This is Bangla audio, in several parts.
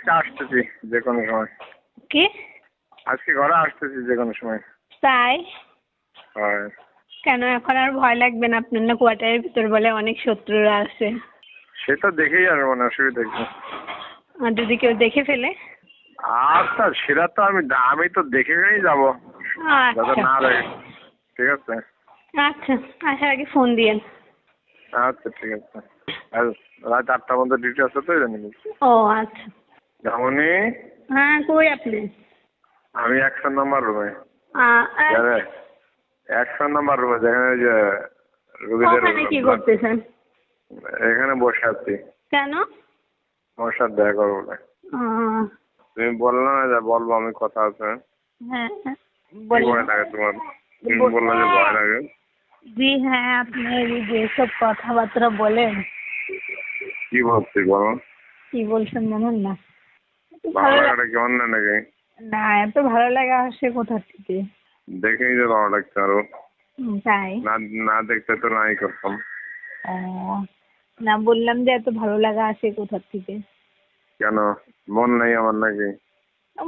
আজকে আসতেছি যে কোনো সময়। কি? আজকে ঘরে আসতেছি যে কোনো সময়। তাই? কেন? এখন আর ভয় লাগবে না আপনার না কোয়ার্টারের ভিতর বলে অনেক শত্রুরা আছে। সেটা দেখেই না অসুবিধা কি। আর যদি কেউ দেখে ফেলে? আচ্ছা সেটা তো আমি আমি তো দেখে গেই যাব। যাতে আচ্ছা। না লাগে। ঠিক আছে? আচ্ছা আসার আগে ফোন দিয়েন। আচ্ছা ঠিক আছে। আর রাত আটটার মধ্যে ডিউটি আছে তো ও আচ্ছা। হ্যাঁ কই আপনি? আমি একশো নম্বর রুমে। একশো নম্বর রুমে যেখানে যে রুগীদের কি করতেছেন? এখানে বসে আছি। কেন? তোমার সাথে দেখা করব বলে তুমি বললে না যে বলব আমি কথা আছে। হ্যাঁ হ্যাঁ। ভয় লাগে তোমার? তুমি বললে যে ভয় লাগে। জি হ্যাঁ আপনি যেসব কথাবার্তা বলেন। কি বলছি বলো? কি বলছেন বলুন না। ভালো লাগাটা না নাকি না এত ভালো লাগা আসে কোথা থেকে? দেখেই যে ভালো লাগছে আরও। তাই? না না দেখতে তো নাই করতাম না বললাম যে এত ভালো লাগা আসে কোথা থেকে? কেন? মন নেই আমার নাকি?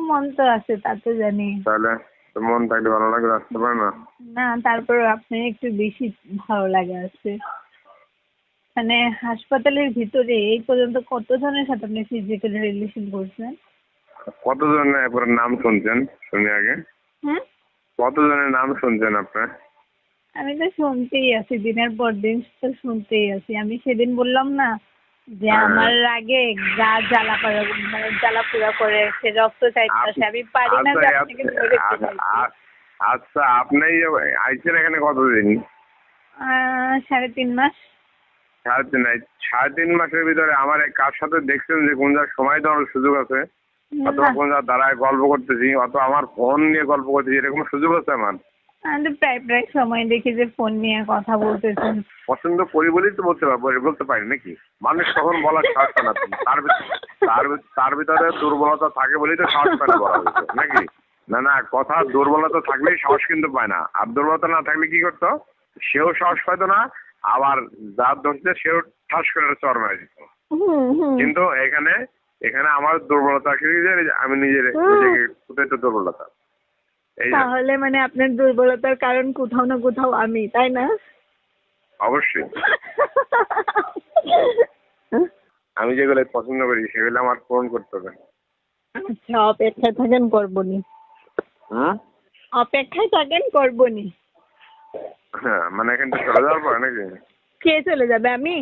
মন তো আছে তা তো জানি। তাহলে মন থাকলে ভালো লাগবে আসতে পারে না? না তারপর আপনার একটু বেশি ভালো লাগা আছে মানে হাসপাতালের ভিতরে এই পর্যন্ত কতজনের সাথে আপনি ফিজিক্যাল রিলেশন করছেন? কতজনের একবার নাম শুনছেন? শুনি আগে। হুম? কতজনের নাম শুনছেন আপনার? আমি তো শুনতেই আছি দিনের পর দিন তো শুনতেই আছি। আমি সেদিন বললাম না যে হ্যাঁ। আমার আগে গা জ্বালা মানে জ্বালা পুরা করে সে রক্ত চাইতেছে আমি পারি না যে আচ্ছা, আপনাকে ধরে আচ্ছা, ফেলাইতে। আচ্ছা আপনি আইছেন এখানে কতদিন? সাড়ে তিন মাস। সাড়ে তিন এই সাড়ে তিন মাসের ভিতরে আমার এই কার সাথে দেখছেন যে কোন যার সময় দেওয়ার সুযোগ আছে? অথবা কোন যার দাঁড়ায় গল্প করতেছি অথবা আমার ফোন নিয়ে গল্প করতেছি এরকম সুযোগ আছে আমার? আমি প্রায় প্রায় সময় দেখি যে ফোন নিয়ে কথা বলতেছেন। পছন্দ করি বলেই তো বলতে পারব বলতে পারি নাকি? মানুষ তখন বলার সাহস পায় না তার তার তার ভিতরে দুর্বলতা থাকে বলেই তো সাহস পায় না ভিতরে, নাকি? না না কথা দুর্বলতা থাকলেই সাহস কিন্তু পায় না। আর দুর্বলতা না থাকলে কি করতো? সেও সাহস পাইতো না আবার যার ধরছে সেও ঠাস করে চর মারা দিত। কিন্তু এখানে এখানে আমার দুর্বলতা কি আমি নিজের নিজেকে তো দুর্বলতা। তাহলে মানে আপনার দুর্বলতার কারণ কোথাও না কোথাও আমি তাই না? অবশ্যই। আমি যেগুলো পছন্দ করি সেগুলো আমার পূরণ করতে হবে। আচ্ছা অপেক্ষায় থাকেন করবনি হুম অপেক্ষায় থাকেন করবনি হ্যাঁ মানে চলে যাওয়ার পরে নাকি? কে চলে যাবে আমি?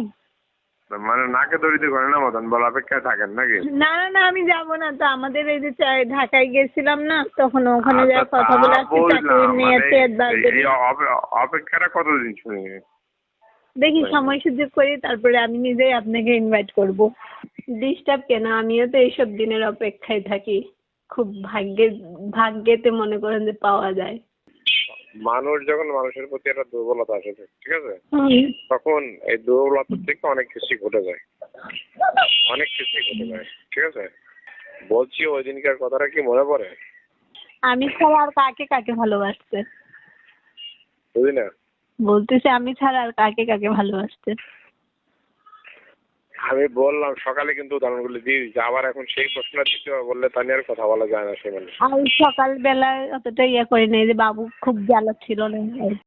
মানে নাকে দড়িতে করে না মতন বলা অপেক্ষায় থাকেন নাকি? না না না আমি যাব না তো আমাদের এই যে ঢাকায় গেছিলাম না তখন ওখানে যা আচ্ছা, কথা বলে আসছি চাকরি নিয়ে মানে অপেক্ষাটা কতদিন শুনি? দেখি সময় সুযোগ করি তারপরে আমি নিজেই আপনাকে ইনভাইট করব। ডিস্টার্ব কেন? আমিও তো এইসব দিনের অপেক্ষায় থাকি। খুব ভাগ্যে ভাগ্যেতে মনে করেন যে পাওয়া যায়। মানুষ যখন মানুষের প্রতি একটা দুর্বলতা আসে ঠিক আছে? তখন এই দুর্বলতা থেকে অনেক কিছু ঘটে যায়। অনেক কিছু ঘটে যায় ঠিক আছে? বলছি ওই দিনকার কথাটা কি মনে পড়ে? আমি ছাড়া আর কাকে কাকে ভালোবাসতেন বুঝলি না বলতেছি আমি ছাড়া আর কাকে কাকে ভালোবাসতেন আমি বললাম, সকালে কিন্তু উদাহরণগুলো দিয়ে দিচ্ছি আবার এখন সেই প্রশ্নটা হবে বললে তা নিয়ে আর কথা বলা যায় না সে মানুষ আমি সকালবেলায় অতটা ইয়ে করি নাই যে বাবু খুব জ্বালা ছিল না।